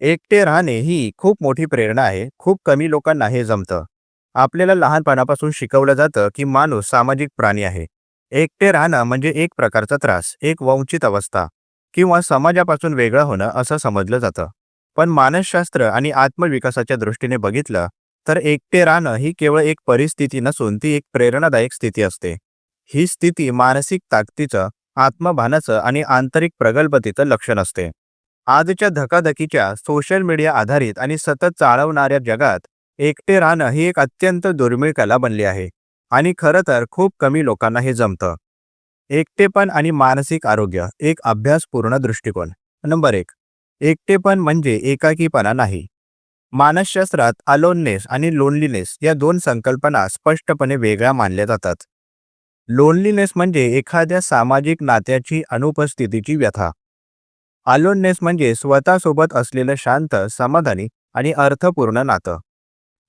एकटे राहणे ही खूप मोठी प्रेरणा आहे. खूप कमी लोकांना हे जमतं. आपल्याला लहानपणापासून शिकवलं जातं, की माणूस सामाजिक प्राणी आहे. एकटे राहणं म्हणजे एक प्रकारचा त्रास, एक वंचित अवस्था किंवा समाजापासून वेगळं होणं असं समजलं जातं. पण मानसशास्त्र आणि आत्मविकासाच्या दृष्टीने बघितलं तर एकटे राहणं ही केवळ एक परिस्थिती नसून ती एक प्रेरणादायक स्थिती असते. ही स्थिती मानसिक ताकदीचं, आत्मभानाचं आणि आंतरिक प्रगल्भतेचं लक्षण असते. आजच्या धकाधकीच्या सोशल मीडिया आधारित आणि सतत चालवणाऱ्या जगात एकटे राहणं ही एक अत्यंत दुर्मिळ कला बनली आहे आणि खरं तर खूप कमी लोकांना हे जमतं. एकटेपण आणि मानसिक आरोग्य एक अभ्यासपूर्ण दृष्टिकोन. नंबर एक एकटेपण म्हणजे एकाकीपणा नाही. मानसशास्त्रात अलोननेस आणि लोनलीनेस या दोन संकल्पना स्पष्टपणे वेगळ्या मानल्या जातात. लोनलीनेस म्हणजे एखाद्या सामाजिक नात्याची अनुपस्थितीची व्यथा. अलोननेस म्हणजे स्वतःसोबत असलेलं शांत समाधानी आणि अर्थपूर्ण नातं.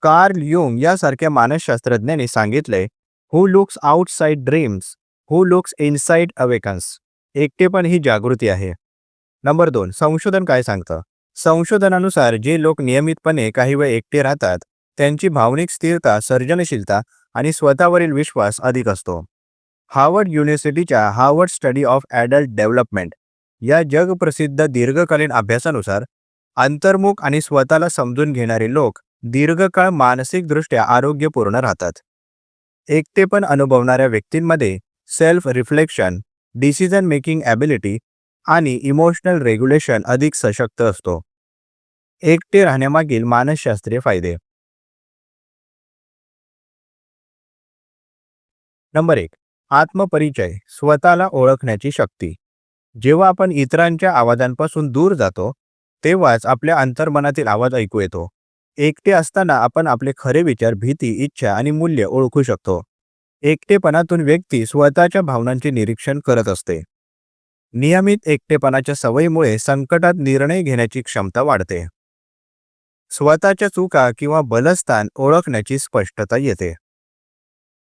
कार्ल युंग यासारख्या मानसशास्त्रज्ञांनी सांगितले who looks outside dreams who looks inside awakens एकटेपण ही जागृती आहे. नंबर दोन संशोधन काय सांगतं? संशोधनानुसार जे लोक नियमितपणे काही वेळ एकटे राहतात त्यांची भावनिक स्थिरता सर्जनशीलता आणि स्वतःवरील विश्वास अधिक असतो. Harvard युनिव्हर्सिटीच्या Harvard study of adult development या जगप्रसिद्ध दीर्घकालीन अभ्यासानुसार अंतर्मुख आणि स्वतःला समजून घेणारे लोक दीर्घकाळ मानसिकदृष्ट्या आरोग्यपूर्ण राहतात. एकटेपण अनुभवणाऱ्या व्यक्तींमध्ये self reflection decision making ability आणि इमोशनल रेग्युलेशन अधिक सशक्त असतो. एकटे राहण्यामागील मानसशास्त्रीय फायदे. नंबर एक आत्मपरिचय स्वतःला ओळखण्याची शक्ती. जेव्हा आपण इतरांच्या आवाजांपासून दूर जातो तेव्हाच आपल्या अंतर्मनातील आवाज ऐकू येतो. एकटे असताना आपण आपले खरे विचार भीती इच्छा आणि मूल्य ओळखू शकतो. एकटेपणातून व्यक्ती स्वतःच्या भावनांचे निरीक्षण करत असते. नियमित एकटेपणाच्या सवयीमुळे संकटात निर्णय घेण्याची क्षमता वाढते. स्वतःच्या चुका किंवा बलस्थान ओळखण्याची स्पष्टता येते.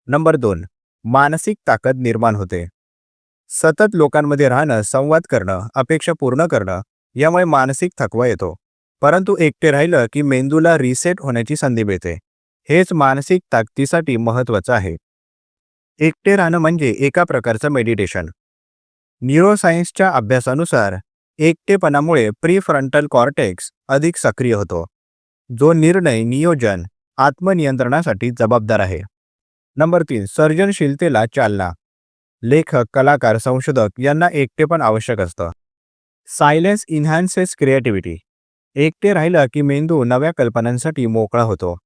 नंबर दोन मानसिक ताकद निर्माण होते. सतत लोकांमध्ये राहणं संवाद करणं अपेक्षा पूर्ण करणं यामुळे मानसिक थकवा येतो. परंतु एकटे राहिलं की मेंदूला रिसेट होण्याची संधी मिळते. हेच मानसिक ताकदीसाठी महत्वाचं आहे. एकटे राहणं म्हणजे एका प्रकारचं मेडिटेशन न्यूरोसायन्सच्या अभ्यासानुसार एकटेपणामुळे प्रीफ्रंटल कॉर्टेक्स अधिक सक्रिय होतो. जो निर्णय नियोजन आत्मनियंत्रणासाठी जबाबदार आहे. नंबर तीन सर्जनशीलतेला चालना. लेखक कलाकार संशोधक यांना एकटेपण आवश्यक असतं. सायलेन्स इन्हान्सेस क्रिएटिव्हिटी एकटे राहिलं की मेंदू नव्या कल्पनांसाठी मोकळा होतो.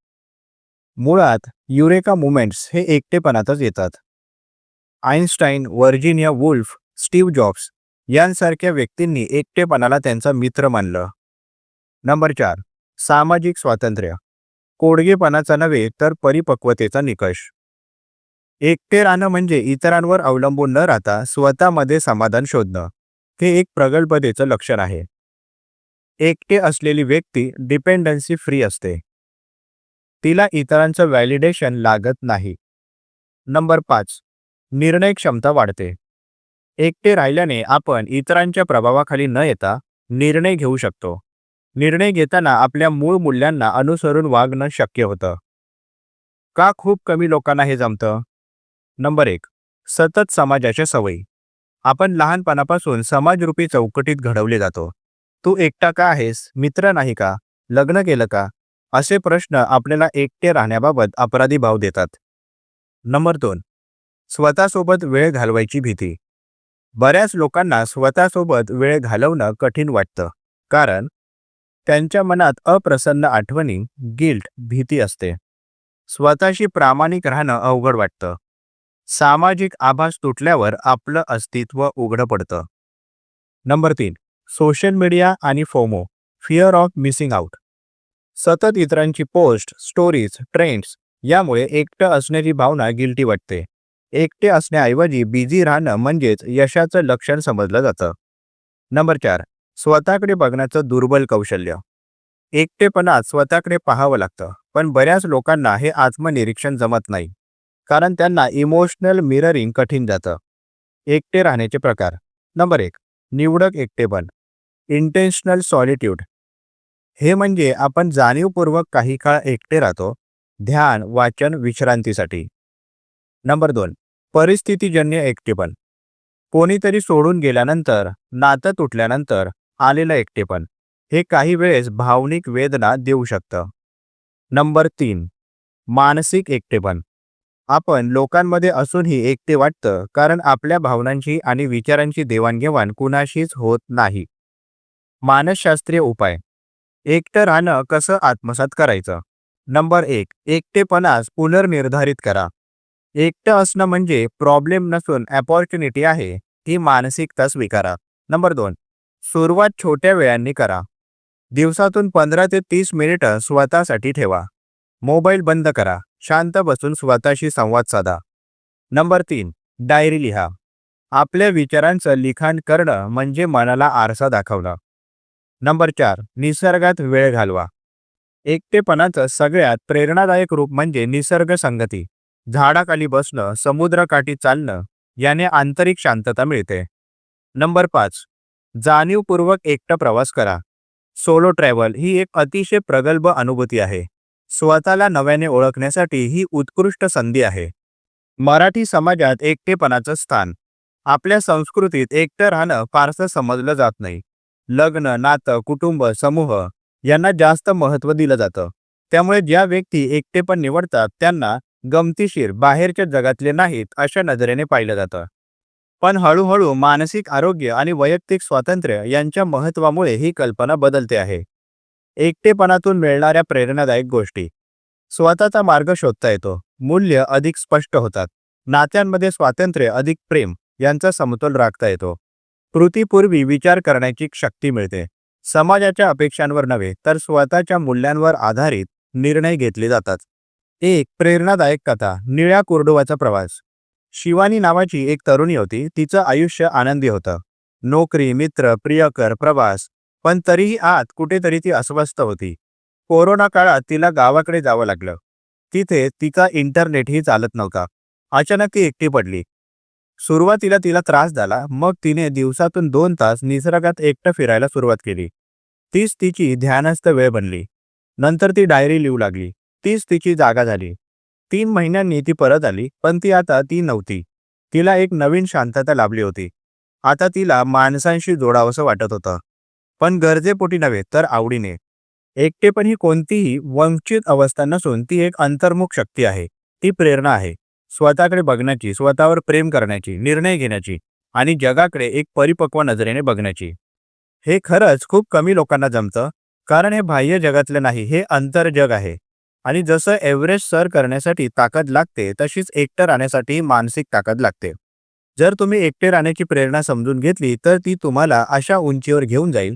मुळात युरेका मुमेंट्स हे एकटेपणातच येतात. Einstein Virginia Woolf Steve Jobs यांसारख्या व्यक्तींनी एकटेपणाला त्यांचा मित्र मानलं. नंबर चार सामाजिक स्वातंत्र्य. कोडगेपणाचा नव्हे तर परिपक्वतेचा निकष. एकटे राहणं म्हणजे इतरांवर अवलंबून न राहता स्वतःमध्ये समाधान शोधणं. हे एक प्रगल्भतेचं लक्षण आहे. एकटे असलेली व्यक्ती डिपेंडन्सी फ्री असते. तिला इतरांचं व्हॅलिडेशन लागत नाही. नंबर पाच. निर्णय क्षमता वाढते. एकटे राहिल्याने आपण इतरांच्या प्रभावाखाली न येता निर्णय घेऊ शकतो. निर्णय घेताना आपल्या मूळ मूल्यांना अनुसरून वागणं शक्य होतं. का खूप कमी लोकांना हे जमतं? नंबर एक सतत समाजाच्या सवयी. आपण लहानपणापासून समाजरूपी चौकटीत घडवले जातो. तू एकटा का आहेस? मित्र नाही का? लग्न केलं का? असे प्रश्न आपल्याला एकटे राहण्याबाबत अपराधी भाव देतात. नंबर दोन स्वतःसोबत वेळ घालवायची भीती. बऱ्याच लोकांना स्वतःसोबत वेळ घालवणं कठीण वाटतं. कारण त्यांच्या मनात अप्रसन्न आठवणी गिल्ट भीती असते. स्वतःशी प्रामाणिक राहणं अवघड वाटतं. सामाजिक आभास तुटल्यावर आपलं अस्तित्व उघडं पडतं. नंबर तीन सोशल मीडिया आणि FOMO fear of missing out. सतत इतरांची पोस्ट स्टोरीज ट्रेंड्स यामुळे एकटं असण्याची भावना गिल्टी वाटते. एकटे असण्याऐवजी बिझी राहणं म्हणजेच यशाचं लक्षण समजलं जातं. नंबर चार स्वतःकडे बघण्याचं दुर्बल कौशल्य. एकटेपणात स्वतःकडे पाहावं लागतं पण बऱ्याच लोकांना हे आत्मनिरीक्षण जमत नाही. कारण त्यांना इमोशनल मिररिंग कठीण जातं. एकटे राहण्याचे प्रकार. नंबर एक निवडक एकटेपण. इंटेन्शनल सॉलिट्यूड हे म्हणजे आपण जाणीवपूर्वक काही काळ एकटे राहतो. ध्यान वाचन विश्रांतीसाठी. नंबर दोन परिस्थितीजन्य एकटेपण. कोणीतरी सोडून गेल्यानंतर नातं तुटल्यानंतर आलेलं एकटेपण. हे काही वेळेस भावनिक वेदना देऊ शकतं. नंबर तीन मानसिक एकटेपण. आपण लोकांमध्ये असूनही एकटे वाटतं कारण आपल्या भावनांची आणि विचारांची देवाणघेवाण कुणाशीच होत नाही. मानसशास्त्रीय उपाय. एकटं राहणं कसं आत्मसात करायचं? नंबर एक एकटेपणास पुनर्निर्धारित करा. एकटं असणं म्हणजे प्रॉब्लेम नसून अपॉर्च्युनिटी आहे ही मानसिकता स्वीकारा. नंबर दोन सुरुवात छोट्या वेळांनी करा. दिवसातून पंधरा ते तीस मिनिटं स्वतःसाठी ठेवा. मोबाईल बंद करा. शांत बसून स्वतःशी संवाद साधा. नंबर तीन डायरी लिहा. आपल्या विचारांचं लिखाण करणं म्हणजे मनाला आरसा दाखवणं. नंबर चार निसर्गात वेळ घालवा. एकटेपणाचं सगळ्यात प्रेरणादायक रूप म्हणजे निसर्ग संगती. झाडाखाली बसणं समुद्रकाठी चालणं याने आंतरिक शांतता मिळते. नंबर पाच जाणीवपूर्वक एकटा प्रवास करा. सोलो ट्रॅव्हल ही एक अतिशय प्रगल्भ अनुभूती आहे. स्वतःला नव्याने ओळखण्यासाठी ही उत्कृष्ट संधी आहे. मराठी समाजात एकटेपणाचं स्थान. आपल्या संस्कृतीत एकटं राहणं फारसं समजलं जात नाही. लग्न नातं कुटुंब समूह यांना जास्त महत्त्व दिलं जातं. त्यामुळे ज्या व्यक्ती एकटेपण निवडतात त्यांना गमतीशीर बाहेरच्या जगातले नाहीत अशा नजरेने पाहिलं जातं. पण हळूहळू मानसिक आरोग्य आणि वैयक्तिक स्वातंत्र्य यांच्या महत्त्वामुळे ही कल्पना बदलते आहे. एकटेपणातून मिळणाऱ्या प्रेरणादायक गोष्टी. स्वतःचा मार्ग शोधता येतो. मूल्य अधिक स्पष्ट होतात. नात्यांमध्ये स्वातंत्र्य अधिक प्रेम यांचा समतोल राखता येतो. कृतीपूर्वी विचार करण्याची शक्ती मिळते. समाजाच्या अपेक्षांवर नव्हे तर स्वतःच्या मूल्यांवर आधारित निर्णय घेतले जातात. एक प्रेरणादायक कथा निळ्या कुर्डुवाचा प्रवास. शिवानी नावाची एक तरुणी होती तिचं आयुष्य आनंदी होतं. नोकरी मित्र प्रियकर प्रवास पण तरीही आत कुठेतरी ती अस्वस्थ होती. कोरोना काळात तिला गावाकडे जावं लागलं. तिथे तिचा इंटरनेटही चालत नव्हता. अचानक ती एकटी पडली. सुरुवातीला तिला त्रास झाला मग तिने दिवसातून दोन तास निसर्गात एकटं फिरायला सुरुवात केली. तीच तिची ध्यानस्थ वेळ बनली. नंतर ती डायरी लिहू लागली. तीच तिची जागा झाली. तीन महिन्यांनी ती परत आली पण ती आता ती नव्हती. तिला एक नवीन शांतता लाभली होती. आता तिला माणसांशी जोडावंसं वाटत होतं. पण गरजेपोटी नव्हे तर आवडीने एकटेपण ही कोणतीही वंचित अवस्था नसून ती एक अंतर्मुख शक्ती आहे. ती प्रेरणा आहे. स्वतःकडे बघण्याची स्वतःवर प्रेम करण्याची निर्णय घेण्याची आणि जगाकडे एक परिपक्व नजरेने बघण्याची. हे खरंच खूप कमी लोकांना जमतं कारण हे बाह्य जगातलं नाही हे अंतरजग आहे. आणि जसं एव्हरेस्ट सर करण्यासाठी ताकद लागते तशीच एकटं राहण्यासाठी मानसिक ताकद लागते. जर तुम्ही एकटे राहण्याची प्रेरणा समजून घेतली तर ती तुम्हाला अशा उंचीवर घेऊन जाईल